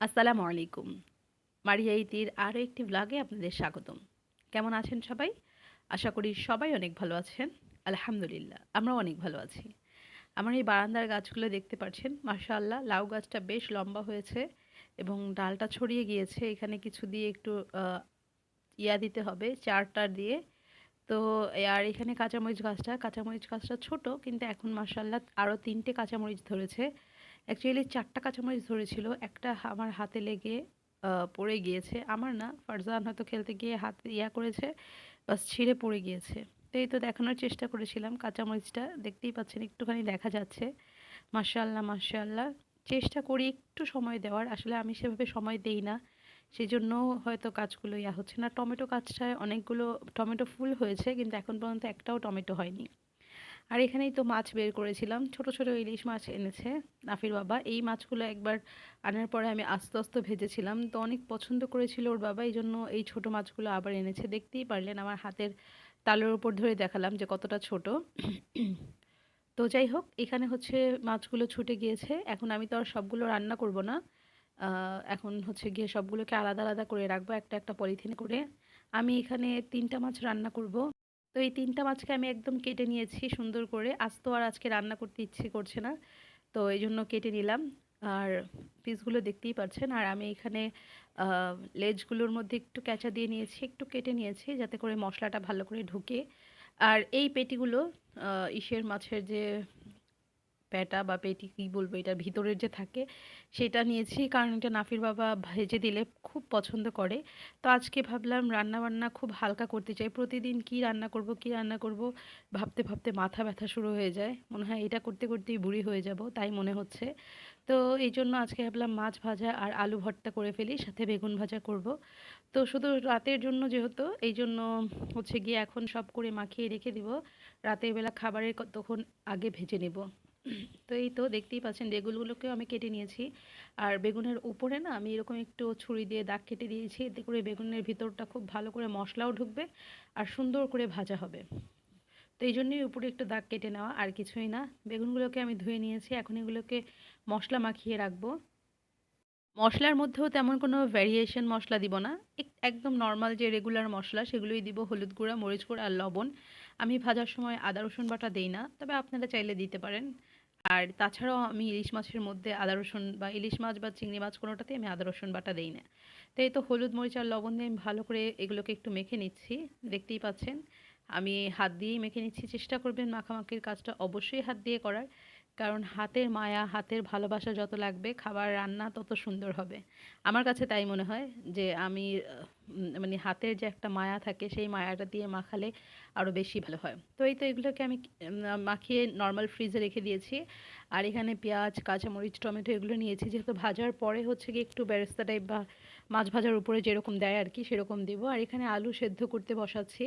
আসসালামু আলাইকুম। মারিয়া ইতির আরও একটি ব্লগে আপনাদের স্বাগতম। কেমন আছেন সবাই? আশা করি সবাই অনেক ভালো আছেন। আলহামদুলিল্লাহ, আমরাও অনেক ভালো আছি। আমার এই বারান্দার গাছগুলো দেখতে পাচ্ছেন। মাশাআল্লাহ, লাউ গাছটা বেশ লম্বা হয়েছে এবং ডালটা ছড়িয়ে গিয়েছে। এখানে কিছু দিয়ে একটু ইয়া দিতে হবে চারটার দিয়ে। তো, আর এখানে কাঁচামরিচ গাছটা কাঁচামরিচ গাছটা ছোট, কিন্তু এখন মাশাআল্লাহ আরও তিনটে কাঁচামরিচ ধরেছে। অ্যাকচুয়ালি চারটা কাঁচামরিচ ধরেছিল। একটা আমার হাতে লেগে পড়ে গিয়েছে। আমার না, ফারজান হয়তো খেলতে গিয়ে হাত ইয়া করেছে, বাস ছিঁড়ে পড়ে গিয়েছে। তো এই তো দেখানোর চেষ্টা করেছিলাম কাঁচামরিচটা। দেখতেই পাচ্ছেন, একটুখানি দেখা যাচ্ছে। মার্শাল্লাহ মার্শাল্লাহ চেষ্টা করি একটু সময় দেওয়ার। আসলে আমি সেভাবে সময় দেই না। সেই জন্য হয়তো কাজগুলো ইয়া হচ্ছে না। টমেটো কাজটায় অনেকগুলো, টমেটো ফুল হয়েছে, কিন্তু এখন পর্যন্ত একটাও টমেটো হয়নি। আর এখানেই তো মাছ বের করেছিলাম। ছোট ছোট ইলিশ মাছ এনেছে নাফির বাবা। এই মাছগুলো একবার আনার পরে আমি আস্তে আস্তে ভেজেছিলাম। তো অনেক পছন্দ করেছিল ওর বাবা, এই জন্য এই ছোট মাছগুলো আবার এনেছে। দেখতেই পারলেন, আমার হাতের তালের উপর ধরে দেখালাম যে কতটা ছোট। তো যাই হোক, এখানে হচ্ছে মাছগুলো ছুটে গিয়েছে। এখন আমি তো আর সবগুলো রান্না করব না। এখন হচ্ছে গিয়ে সবগুলোকে আলাদা আলাদা করে রাখব, একটা একটা পলিথিনে করে। আমি এখানে তিনটা মাছ রান্না করব। তো এই তিনটা মাছকে আমি একদম কেটে নিয়েছি সুন্দর করে। আজ তো আর আজকে রান্না করতে ইচ্ছে করছে না, তো এই জন্য কেটে নিলাম। আর পিসগুলো দেখতেই পাচ্ছেন, আর আমি এখানে লেজগুলোর মধ্যে একটু ক্যাঁচা দিয়ে নিয়েছি, একটু কেটে নিয়েছি যাতে করে মশলাটা ভালো করে ঢুকে। আর এই পেটিগুলো ইসের মাছের যে প্যাটা বা পেটি কী বলব এটার ভিতরের যে থাকে, সেটা নিয়েছি। কারণ এটা নাফির বাবা ভেজে দিলে খুব পছন্দ করে। তো আজকে ভাবলাম রান্না বান্না খুব হালকা করতে চাই। প্রতিদিন কি রান্না করব, কি রান্না করব, ভাবতে ভাবতে মাথা ব্যথা শুরু হয়ে যায়। মনে হয় এটা করতে করতেই বুড়ি হয়ে যাব, তাই মনে হচ্ছে। তো এই জন্য আজকে ভাবলাম মাছ ভাজা আর আলু ভর্তা করে ফেলি, সাথে বেগুন ভাজা করব। তো শুধু রাতের জন্য যেহেতু, এই জন্য হচ্ছে গিয়ে এখন সব করে মাখিয়ে রেখে দিব। রাতের বেলা খাবারের তখন আগে ভেজে নেব। তো এই তো দেখতেই পাচ্ছেন, বেগুনগুলোকেও আমি কেটে নিয়েছি। আর বেগুনের উপরে না আমি এরকম একটু ছুরি দিয়ে দাগ কেটে দিয়েছি, এতে করে বেগুনের ভিতরটা খুব ভালো করে মশলাও ঢুকবে আর সুন্দর করে ভাজা হবে। তো এই জন্যই উপরে একটু দাগ কেটে নেওয়া, আর কিছুই না। বেগুনগুলোকে আমি ধুয়ে নিয়েছি, এখন এগুলোকে মশলা মাখিয়ে রাখব। মশলার মধ্যেও তেমন কোনো ভ্যারিয়েশন মশলা দিব না। একদম নর্মাল যে রেগুলার মশলা, সেগুলোই দিব হলুদ গুঁড়া, মরিচ গুঁড়া আর লবণ। আমি ভাজার সময় আদা, রসুন বাটা দেই না, তবে আপনারা চাইলে দিতে পারেন। আর তাছাড়াও আমি ইলিশ মাছের মধ্যে আদা রসুন বা ইলিশ মাছ বা চিংড়ি মাছ কোনোটাতেই আমি আদা রসুন বাটা দিই না। তো এই তো হলুদ, মরিচ আর লবণ দিয়ে আমি ভালো করে এগুলোকে একটু মেখে নিচ্ছি, দেখতেই পাচ্ছেন। আমি হাত দিয়েই মেখে নিচ্ছি, চেষ্টা করবেন মাখামাখির কাজটা অবশ্যই হাত দিয়ে করার। কারণ হাতের মায়া, হাতের ভালোবাসা যত লাগবে, খাবার, রান্না তত সুন্দর হবে। আমার কাছে তাই মনে হয় যে আমি মানে হাতের যে একটা মায়া থাকে, সেই মায়াটা দিয়ে মাখালে আরও বেশি ভালো হয়। তো এই তো এগুলোকে আমি মাখিয়ে নর্মাল ফ্রিজে রেখে দিয়েছি। আর এখানে পেঁয়াজ, কাঁচামরিচ, টমেটো এগুলো নিয়েছি। যেহেতু ভাজার পরে হচ্ছে কি একটু বেরেস্তা টাইপ বা মাছ ভাজার উপরে যেরকম দেয় আর কি, সেরকম দেবো। আর এখানে আলু সেদ্ধ করতে বসাচ্ছি।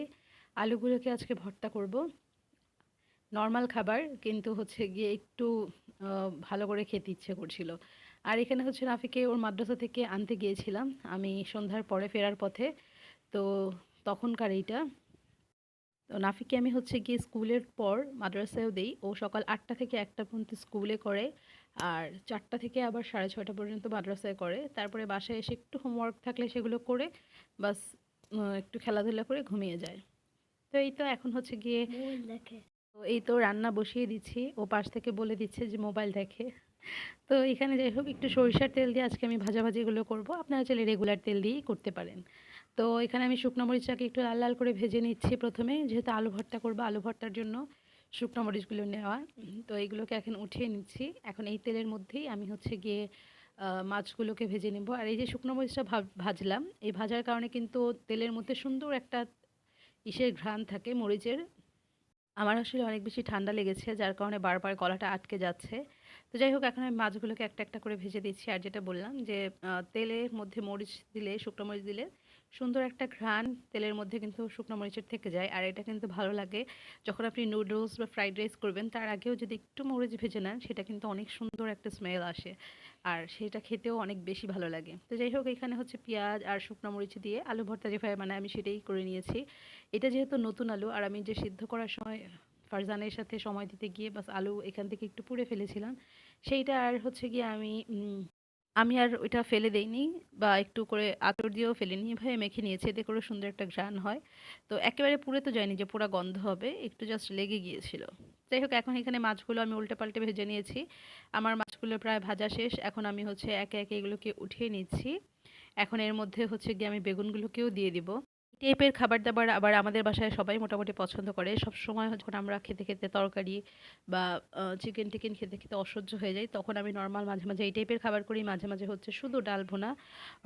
আলুগুলোকে আজকে ভর্তা করব। নর্মাল খাবার, কিন্তু হচ্ছে গিয়ে একটু ভালো করে খেতে ইচ্ছে করছিল। আর এখানে হচ্ছে রাফিকে ওর মাদ্রাসা থেকে আনতে গিয়েছিলাম। আমি সন্ধ্যার পরে ফেরার পথে, তো তখনকার এইটা। তো নাফিকে আমি হচ্ছে গিয়ে স্কুলের পর মাদ্রাসায়ও দিই। ও সকাল আটটা থেকে একটা পর্যন্ত স্কুলে করে, আর চারটা থেকে আবার সাড়ে ছটা পর্যন্ত মাদ্রাসায় করে। তারপরে বাসায় এসে একটু হোমওয়ার্ক থাকলে সেগুলো করে, বাস একটু খেলাধুলা করে ঘুমিয়ে যায়। তো এই তো এখন হচ্ছে গিয়ে তো এই তো রান্না বসিয়ে দিচ্ছি। ও পাশ থেকে বলে দিচ্ছে যে, মোবাইল দেখে। তো এখানে যাই হোক, একটু সরিষার তেল দিয়ে আজকে আমি ভাজাভাজিগুলো করব। আপনারা চাইলে রেগুলার তেল দিয়েই করতে পারেন। তো এখানে আমি শুকনো মরিচটাকে একটু লাল লাল করে ভেজে নিচ্ছি প্রথমে। যেহেতু আলু ভর্তা করব, আলু ভর্তার জন্য শুকনো মরিচগুলো নেওয়া। তো এইগুলোকে এখন উঠিয়ে নিচ্ছি। এখন এই তেলের মধ্যেই আমি হচ্ছে গিয়ে মাছগুলোকে ভেজে নেব। আর এই যে শুকনো মরিচটা ভাজলাম, এই ভাজার কারণে কিন্তু তেলের মধ্যে সুন্দর একটা ইসের ঘ্রাণ থাকে মরিচের। আমার আসলে অনেক বেশি ঠান্ডা লেগেছে, যার কারণে বারবার গলাটা আটকে যাচ্ছে। তো যাই হোক, এখন আমি মাছগুলোকে একটা একটা করে ভেজে দিচ্ছি। আর যেটা বললাম যে তেলের মধ্যে মরিচ দিলে, শুকনো মরিচ দিলে সুন্দর একটা ঘ্রাণ তেলের মধ্যে কিন্তু শুকনো মরিচের থেকে যায়, আর এটা কিন্তু ভালো লাগে। যখন আপনি নুডলস বা ফ্রাইড রাইস করবেন, তার আগেও যদি একটু মরিচ ভেজে নেন, সেটা কিন্তু অনেক সুন্দর একটা স্মেল আসে। আর সেটা খেতেও অনেক বেশি ভালো লাগে। তো যাই হোক, এখানে হচ্ছে পেঁয়াজ আর শুকনো মরিচ দিয়ে আলু ভর্তা যেভাবে মানে আমি সেটাই করে নিয়েছি। এটা যেহেতু নতুন আলু, আর আমি যে সিদ্ধ করার সময় ফারজানের সাথে সময় দিতে গিয়ে বাস আলু এখান থেকে একটু পুড়ে ফেলেছিলাম, সেইটা আর হচ্ছে গিয়ে আমি আমি আর ওইটা ফেলে দেইনি বা একটু করে আতর দিয়েও ফেলিনি। ভাই, মেখে নিয়েছি, এতে করে সুন্দর একটা ঘ্রাণ হয়। তো একেবারে পুড়ে তো যায়নি যে পুরা গন্ধ হবে, একটু জাস্ট লেগে গিয়েছিল। যাই হোক, এখন এখানে মাছগুলো আমি উল্টে পাল্টে ভেজে নিয়েছি। আমার মাছগুলো প্রায় ভাজা শেষ। এখন আমি হচ্ছে একে একে এগুলোকে উঠিয়ে নিচ্ছি। এখন এর মধ্যে হচ্ছে গিয়ে আমি বেগুনগুলোকেও দিয়ে দিব। টাইপের খাবার দাবার আবার আমাদের বাসায় সবাই মোটামুটি পছন্দ করে। সব সময় যখন আমরা খেতে খেতে তরকারি বা চিকেন টিকেন খেতে খেতে অসহ্য হয়ে যায় তখন আমি নর্মাল মাঝে মাঝে এই টাইপের খাবার করি। মাঝে মাঝে হচ্ছে শুধু ডাল ভুনা।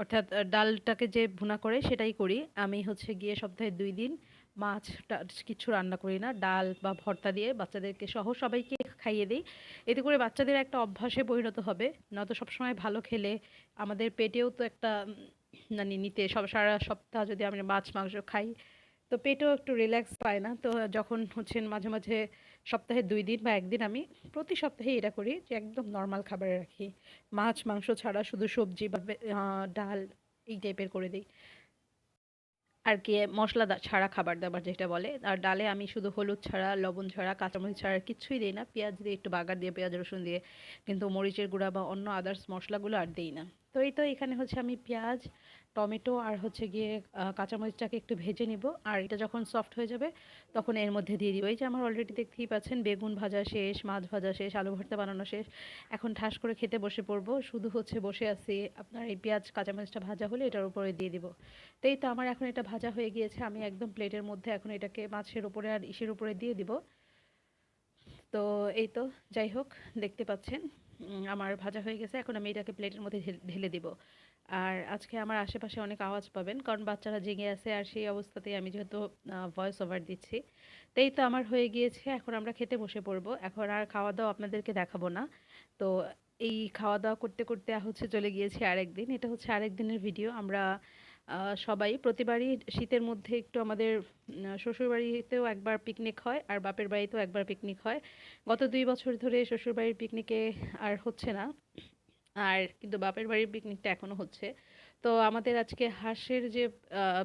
অর্থাৎ ডালটাকে যে ভুনা করে সেটাই করি। আমি হচ্ছে গিয়ে সপ্তাহে দুই দিন মাছ কিছু রান্না করি না। ডাল বা ভর্তা দিয়ে বাচ্চাদেরকে সহ সবাইকে খাইয়ে দিই। এতে করে বাচ্চাদের একটা অভ্যাসে পরিণত হবে। নয়তো সবসময় ভালো খেলে আমাদের পেটেও তো একটা মানে নিতে, সব সারা সপ্তাহ যদি আমরা মাছ, মাংস খাই, তো পেটেও একটু রিল্যাক্স পায় না। তো যখন হচ্ছেন মাঝে মাঝে সপ্তাহে দুই দিন বা একদিন আমি প্রতি সপ্তাহে এটা করি যে একদম নর্মাল খাবার রাখি। মাছ, মাংস ছাড়া শুধু সবজি বা ডাল এই টাইপের করে দিই। আর কি, মশলা ছাড়া খাবার দাবার যেটা বলে, আর ডালে আমি শুধু হলুদ ছাড়া, লবণ ছাড়া, কাঁচামরিচ ছাড়া কিছুই দিই না। পেঁয়াজ দিয়ে, একটু বাগার দিয়ে, পেঁয়াজ, রসুন দিয়ে, কিন্তু মরিচের গুঁড়া বা অন্য আদার্স মশলাগুলো আর দিই না। তো এই তো এখানে হচ্ছে আমি পেঁয়াজ টমেটো আর হচ্ছে গিয়ে কাঁচামরিচটাকে একটু ভেজে নিব। আর এটা যখন সফট হয়ে যাবে, তখন এর মধ্যে দিয়ে দিব। এই যে আমার অলরেডি দেখতেই পাচ্ছেন, বেগুন ভাজা শেষ, মাছ ভাজা শেষ, আলু ভর্তা বানানো শেষ। এখন ঠাস করে খেতে বসে পড়ব। শুধু হচ্ছে বসে আছি। আপনার এই পেঁয়াজ, কাঁচামরিচটা ভাজা হলে এটার উপরে দিয়ে দিব। তো এই তো আমার এখন এটা ভাজা হয়ে গিয়েছে। আমি একদম প্লেটের মধ্যে এখন এটাকে মাছের উপরে আর ইসের উপরে দিয়ে দিব। তো এই তো, যাই হোক, দেখতে পাচ্ছেন আমার ভাজা হয়ে গেছে। এখন আমি এটাকে প্লেটের মধ্যে ঢেলে দিব। আর আজকে আমার আশেপাশে অনেক আওয়াজ পাবেন, কারণ বাচ্চারা জেগে আছে আর সেই অবস্থাতেই আমি যেহেতু ভয়েস ওভার দিচ্ছি। তো এই তো আমার হয়ে গিয়েছে, এখন আমরা খেতে বসে পড়ব। এখন আর খাওয়া দাওয়া আপনাদেরকে দেখাবো না। তো এই খাওয়া দাওয়া করতে করতে হচ্ছে চলে গিয়েছি আরেক দিন এটা হচ্ছে আরেক দিনের ভিডিও আমরা সবাই প্রতিবারই শীতের মধ্যে একটু আমাদের শ্বশুরবাড়িতেও একবার পিকনিক হয় আর বাপের বাড়িতেও একবার পিকনিক হয়। গত দুই বছর ধরে শ্বশুরবাড়ির পিকনিকে আর হচ্ছে না। আর কিন্তু বাপের বাড়ির পিকনিকটা এখনও হচ্ছে। তো আমাদের আজকে হাঁসের যে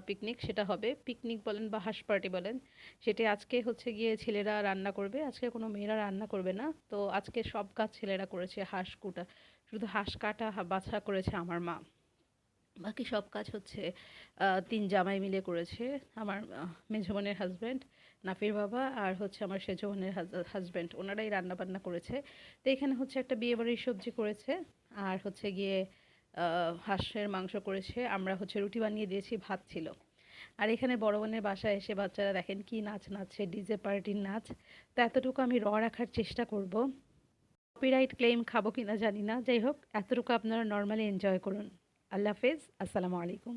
পিকনিক সেটা হবে। পিকনিক বলেন বা হাঁস পার্টি বলেন, সেটি আজকে হচ্ছে গিয়ে ছেলেরা রান্না করবে। আজকে কোনো মেয়েরা রান্না করবে না। তো আজকে সব কাজ ছেলেরা করেছে, হাঁস কুটা, শুধু হাঁস কাটা বাছা করেছে আমার মা। বাকি সব কাজ হচ্ছে তিন জামাই মিলে করেছে আমার মেঝো বোনের হাজব্যান্ড নাফির বাবা আর হচ্ছে আমার সেজো বোনের হাজব্যান্ড ওনারাই রান্নাবান্না করেছে। তো এখানে হচ্ছে একটা বিয়েবাড়ির সবজি করেছে, আর হচ্ছে গিয়ে হাঁসের মাংস করেছে। আমরা হচ্ছে রুটি বানিয়ে দিয়েছি, ভাত ছিল। আর এখানে বড় বোনের বাসায় এসে বাচ্চারা দেখেন কি নাচ নাচছে, ডিজে পার্টির নাচ। তো এতটুকু আমি র রাখার চেষ্টা করব। কপিরাইট ক্লেম খাব কিনা জানি না। যাই হোক, এতটুকু আপনারা নর্মালি এনজয় করুন। আল্লাহ হাফেজ, আসসালামু আলাইকুম।